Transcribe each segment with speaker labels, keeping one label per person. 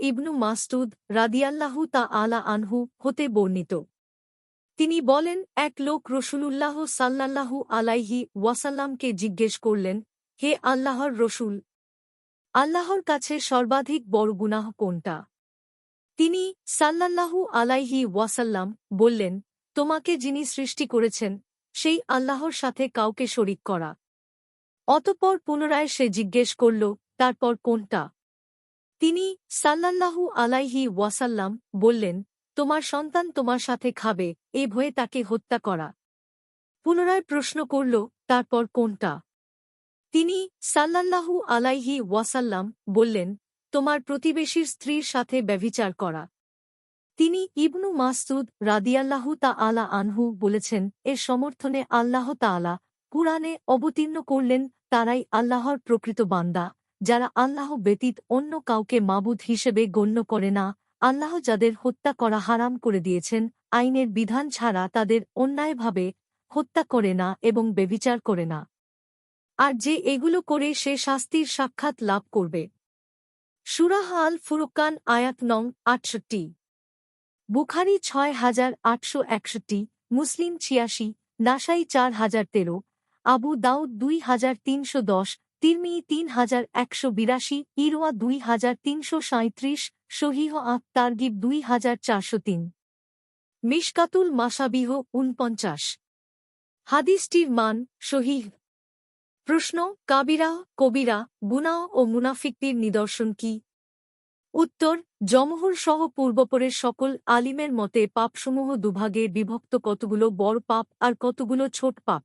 Speaker 1: ইবনু মাসতুদ রাদিয়াল্লাহু তা আলা আনহু হতে বর্ণিত। তিনি বলেন, এক লোক রসুলুল্লাহ সাল্লাল্লাহু আলাইহি ওয়াসাল্লামকে জিজ্ঞেস করলেন, হে আল্লাহর রসুল, আল্লাহর কাছে সর্বাধিক বড় গুনাহ কোনটা? তিনি সাল্লাল্লাহু আলাইহি ওয়াসাল্লাম বললেন, তোমাকে যিনি সৃষ্টি করেছেন, সেই আল্লাহর সাথে কাউকে শরিক করা। অতপর পুনরায় সে জিজ্ঞেস করল, তারপর কোনটা? তিনি সাল্লাল্লাহু আলাইহি ওয়াসাল্লাম বললেন, তোমার সন্তান তোমার সাথে খাবে, এ ভয়ে তাকে হত্যা করা। পুনরায় প্রশ্ন করল, তারপর কোনটা? তিনি সাল্লাল্লাহু আলাইহি ওয়াসাল্লাম বললেন, তোমার প্রতিবেশীর স্ত্রীর সাথে ব্যভিচার করা। তিনি ইবনু মাসুদ রাদিয়াল্লাহু তা আলা আনহু বলেছেন, এর সমর্থনে আল্লাহ তাআলা কুরআনে অবতীর্ণ করলেন, তারাই আল্লাহর প্রকৃত বান্দা। যারা আল্লাহ ব্যতীত অন্য কাউকে মাবুদ হিসেবে গণ্য করে না, আল্লাহ যাদের হত্যা করা হারাম করে দিয়েছেন, আইনের বিধান ছাড়া তাদের অন্যায়ভাবে হত্যা করে না এবং বেবিচার করে না। আর যে এগুলো করে সে শাস্তির সাক্ষাৎ লাভ করবে। সুরাহ আল ফুরুকান আয়াত নং আটষট্টি। বুখারি ছয় হাজার আটশো একষট্টি, মুসলিম ছিয়াশি, নাসাই চার হাজার তেরো, আবু দাউদ দুই হাজার তিনশো দশ তিরমি তিন হাজার একশো বিরাশি ইরোয়া দুই হাজার তিনশো সাঁত্রিশ শহীহ আক তারগিব দুই হাজার চারশো তিন। মিশকাতুল মাসাবিহ উনপঞ্চাশ হাদিসটির মান শহীহ। প্রশ্ন, কাবিরা, কবিরা গুনা ও মুনাফিকটির নিদর্শন কি? উত্তর, জমহুর সহ পূর্বপরের সকল আলিমের মতে পাপসমূহ দুভাগে বিভক্ত কতগুলো বড় পাপ আর কতগুলো ছোট পাপ।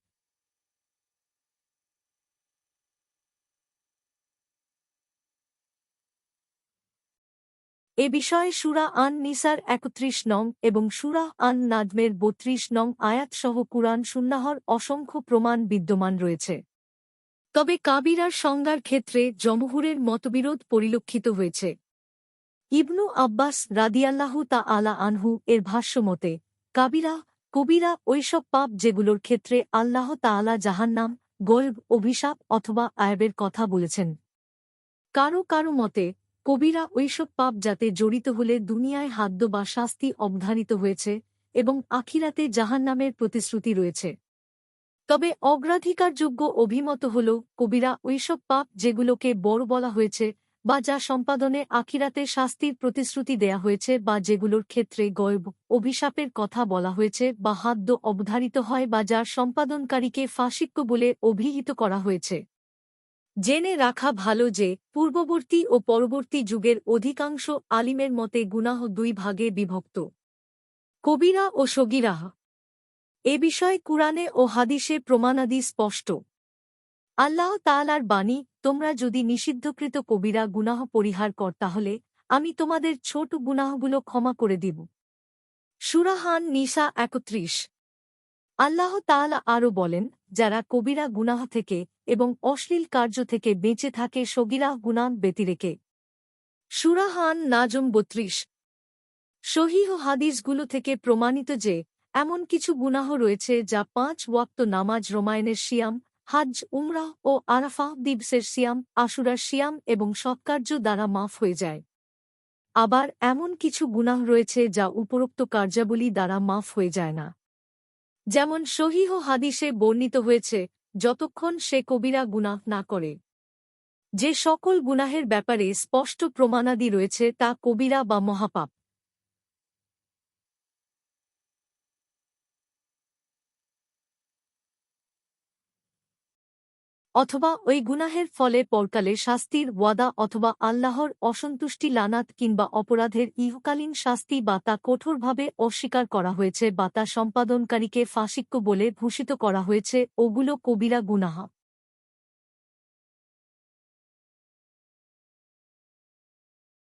Speaker 1: এ বিষয়ে সুরা আন নিসার একত্রিশ নং এবং সুরা আন নাজমের বত্রিশ নং আয়াতসহ কুরআন সুন্নাহর অসংখ্য প্রমাণ বিদ্যমান রয়েছে। তবে কাবিরার সংজ্ঞার ক্ষেত্রে জমহুরের মতবিরোধ পরিলক্ষিত হয়েছে। ইবনু আব্বাস রাদিয়াল্লাহু তা আলা আনহু এর ভাষ্যমতে কাবিরা, কবিরা ওইসব পাপ যেগুলোর ক্ষেত্রে আল্লাহ তাআলা জাহান্নাম, গল্ব, অভিশাপ অথবা আয়বের কথা বলেছেন। কারও কারও মতে কবিরা ওইসব পাপ যাতে জড়িত হলে দুনিয়ায় হাদ্য বা শাস্তি অবধারিত হয়েছে এবং আখিরাতে জাহান্নামের প্রতিশ্রুতি রয়েছে। তবে অগ্রাধিকারযোগ্য অভিমত হল, কবিরা ওইসব পাপ যেগুলোকে বড় বলা হয়েছে বা যা সম্পাদনে আখিরাতে শাস্তির প্রতিশ্রুতি দেয়া হয়েছে বা যেগুলোর ক্ষেত্রে গয়ব, অভিশাপের কথা বলা হয়েছে বা হাদ্য অবধারিত হয় বা যার সম্পাদনকারীকে ফাঁসিক্য বলে অভিহিত করা হয়েছে। জেনে রাখা ভালো যে, পূর্ববর্তী ও পরবর্তী যুগের অধিকাংশ আলিমের মতে গুনাহ দুই ভাগে বিভক্ত। কবিরা ও সগিরাহ। এ বিষয়ে কুরআনে ও হাদিসে প্রমাণাদি স্পষ্ট। আল্লাহ তালার বাণী, তোমরা যদি নিষিদ্ধকৃত কবিরা গুনাহ পরিহার কর, তাহলে আমি তোমাদের ছোট গুনাহগুলো ক্ষমা করে দিব। সুরাহান নিসা একত্রিশ। আল্লাহ তাআলা আরও বলেন যারা কবিরা গুনাহ থেকে এবং অশ্লীল কার্য থেকে বেঁচে থাকে সগিরাহ গুনাহ ব্যতিরেকে সুরাহান নাজম বত্রিশ। সহিহ হাদিসগুলো থেকে প্রমাণিত যে, এমন কিছু গুনাহ রয়েছে যা পাঁচ ওয়াক্ত নামাজ রোমায়নের শিয়াম হাজ উমরাহ ও আরাফা দিবসের সিয়াম, আশুরার শিয়াম এবং সৎকার্য দ্বারা মাফ হয়ে যায়। আবার এমন কিছু গুনাহ রয়েছে যা উপরোক্ত কার্যাবলী দ্বারা মাফ হয়ে যায় না। যেমন সহিহ হাদিসে বর্ণিত হয়েছে, যতক্ষণ সে কবিরা গুনাহ না করে। যে সকল গুনাহের ব্যাপারে স্পষ্ট প্রমাণাদি রয়েছে তা কবিরা বা মহাপাপ। অথবা ওই গুনাহের ফলে পরকালে শাস্তির ওয়াদা অথবা আল্লাহর অসন্তুষ্টি লানাত কিংবা অপরাধের ইহকালীন শাস্তি বা তা কঠোরভাবে অস্বীকার করা হয়েছে বা তা সম্পাদনকারীকে ফাঁসিক্য বলে ভূষিত করা হয়েছে, ওগুলো কবিরা গুনাহা।